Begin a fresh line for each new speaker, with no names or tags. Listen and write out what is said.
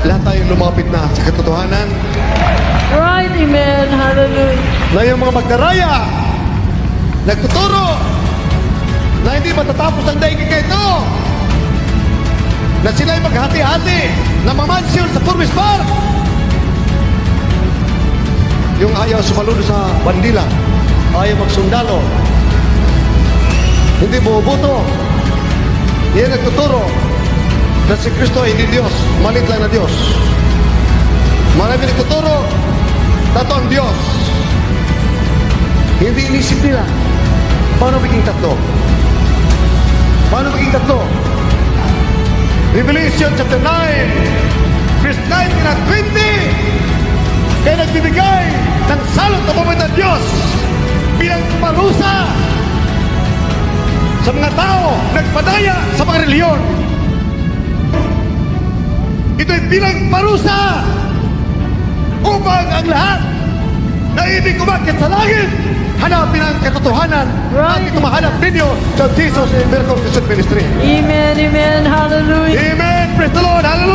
lahat tayo lumapit na sa katotohanan.
Right, amen. Hallelujah.
na yung mga magdaraya nagtuturo na hindi matatapos ang daigig ito na sila'y maghati-hati na mamansyon sa Purvis Park. Yung ayaw sumaludo sa bandila ayaw magsundalo. Hindi bubuto yan nagtuturo na si Kristo ay hindi Diyos malit lang na Diyos marami nagtuturo tato ang Diyos hindi inisip nila. Paano maging tatlo? Paano maging tatlo? Revelation chapter 9, verse 19 at 20. Kaya nagbibigay ng salot na pumunta ng Diyos bilang parusa sa mga tao nagpadaya sa mga reliyon. Ito'y bilang parusa upang ang lahat na ibig umakit sa langit, hanapin ang katotohanan at
Right.
ito mahanap ninyo sa Jesus Miracle Christian Ministry.
Amen, amen. Hallelujah.
Amen. Praise the Lord. Hallelujah.